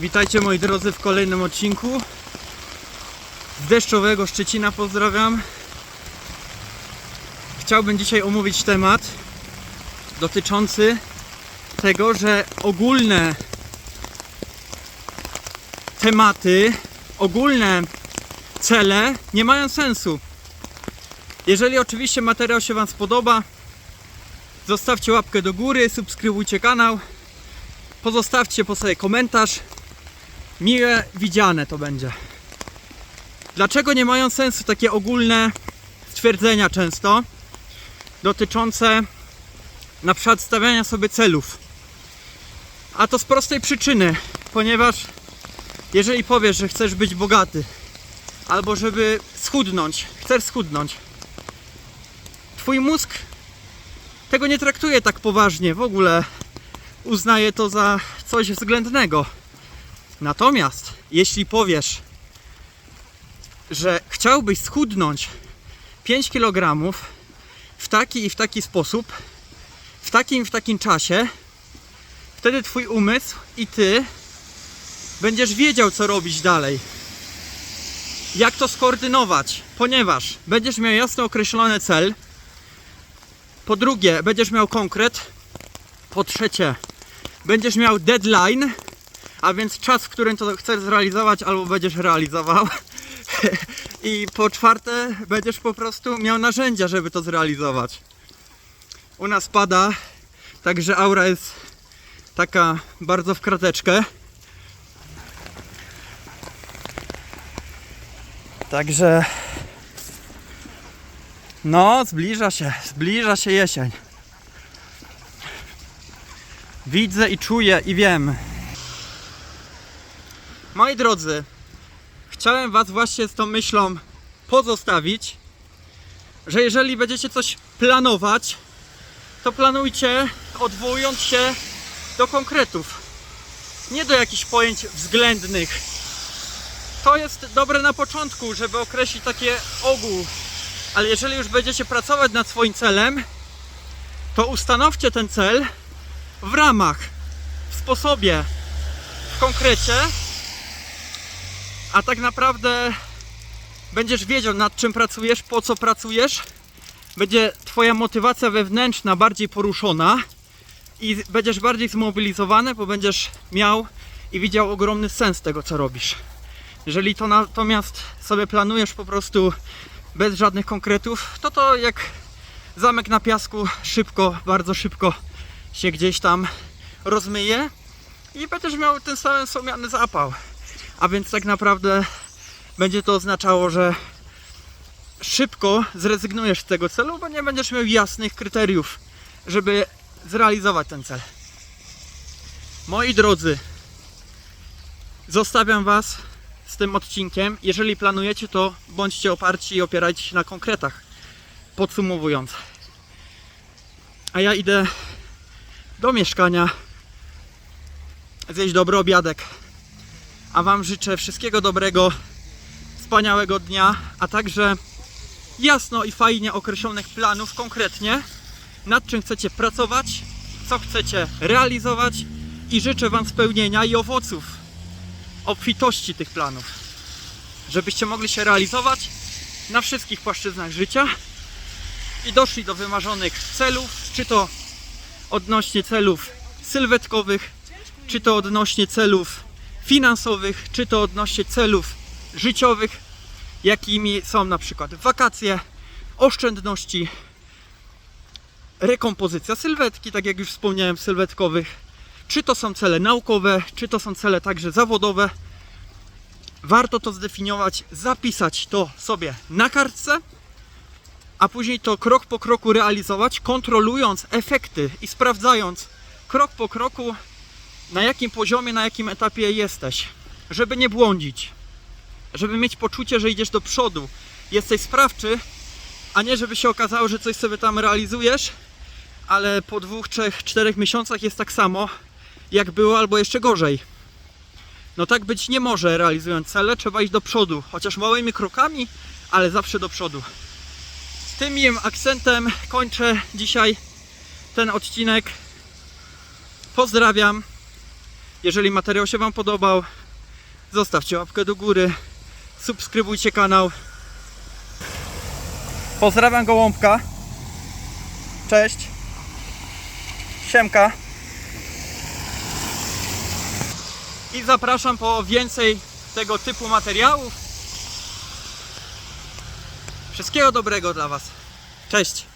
Witajcie moi drodzy w kolejnym odcinku. Z deszczowego Szczecina pozdrawiam. Chciałbym dzisiaj omówić temat dotyczący tego, że ogólne tematy, ogólne cele nie mają sensu. Jeżeli oczywiście materiał się Wam spodoba, zostawcie łapkę do góry, subskrybujcie kanał, pozostawcie po sobie komentarz. Miłe widziane to będzie. Dlaczego nie mają sensu takie ogólne stwierdzenia często dotyczące na przykład stawiania sobie celów? A to z prostej przyczyny, ponieważ jeżeli powiesz, że chcesz być bogaty, albo żeby schudnąć, chcesz schudnąć, twój mózg tego nie traktuje tak poważnie, w ogóle uznaje to za coś względnego. Natomiast jeśli powiesz, że chciałbyś schudnąć 5 kg w taki i w taki sposób, w takim i w takim czasie, wtedy twój umysł i ty będziesz wiedział, co robić dalej. Jak to skoordynować, ponieważ będziesz miał jasno określony cel. Po drugie, będziesz miał konkret. Po trzecie, będziesz miał deadline, a więc czas, w którym to chcesz zrealizować, albo będziesz realizował. I po czwarte, będziesz po prostu miał narzędzia, żeby to zrealizować. U nas pada, także aura jest taka bardzo w krateczkę. Także no, zbliża się, zbliża się jesień. Widzę i czuję i wiem. Moi drodzy, chciałem Was właśnie z tą myślą pozostawić, że jeżeli będziecie coś planować, to planujcie odwołując się do konkretów, nie do jakichś pojęć względnych. To jest dobre na początku, żeby określić takie ogół, ale jeżeli już będziecie pracować nad swoim celem, to ustanowcie ten cel w ramach, w sposobie, w konkrecie, a tak naprawdę będziesz wiedział nad czym pracujesz, po co pracujesz, będzie Twoja motywacja wewnętrzna bardziej poruszona i będziesz bardziej zmobilizowany, bo będziesz miał i widział ogromny sens tego, co robisz. Jeżeli to natomiast sobie planujesz po prostu bez żadnych konkretów, to to jak zamek na piasku szybko, bardzo szybko się gdzieś tam rozmyje i będziesz miał ten sam słomiany zapał. A więc tak naprawdę będzie to oznaczało, że szybko zrezygnujesz z tego celu, bo nie będziesz miał jasnych kryteriów, żeby zrealizować ten cel. Moi drodzy, zostawiam Was z tym odcinkiem. Jeżeli planujecie, to bądźcie oparci i opierajcie się na konkretach. Podsumowując. A ja idę do mieszkania zjeść dobry obiadek. A Wam życzę wszystkiego dobrego, wspaniałego dnia, a także jasno i fajnie określonych planów konkretnie, nad czym chcecie pracować, co chcecie realizować i życzę Wam spełnienia i owoców, obfitości tych planów, żebyście mogli się realizować na wszystkich płaszczyznach życia i doszli do wymarzonych celów, czy to odnośnie celów sylwetkowych, czy to odnośnie celów finansowych, czy to odnośnie celów życiowych, jakimi są na przykład wakacje, oszczędności, rekompozycja sylwetki, tak jak już wspomniałem, sylwetkowych, czy to są cele naukowe, czy to są cele także zawodowe. Warto to zdefiniować, zapisać to sobie na kartce, a później to krok po kroku realizować, kontrolując efekty i sprawdzając krok po kroku, na jakim poziomie, na jakim etapie jesteś, żeby nie błądzić, żeby mieć poczucie, że idziesz do przodu, jesteś sprawczy, a nie żeby się okazało, że coś sobie tam realizujesz, ale po dwóch, trzech, czterech miesiącach jest tak samo, jak było, albo jeszcze gorzej. No tak być nie może, realizując cele, trzeba iść do przodu, chociaż małymi krokami, ale zawsze do przodu. Tym miłym akcentem kończę dzisiaj ten odcinek. Pozdrawiam. Jeżeli materiał się Wam podobał, zostawcie łapkę do góry, subskrybujcie kanał. Pozdrawiam Gołąbka. Cześć. Siemka. I zapraszam po więcej tego typu materiałów. Wszystkiego dobrego dla Was. Cześć.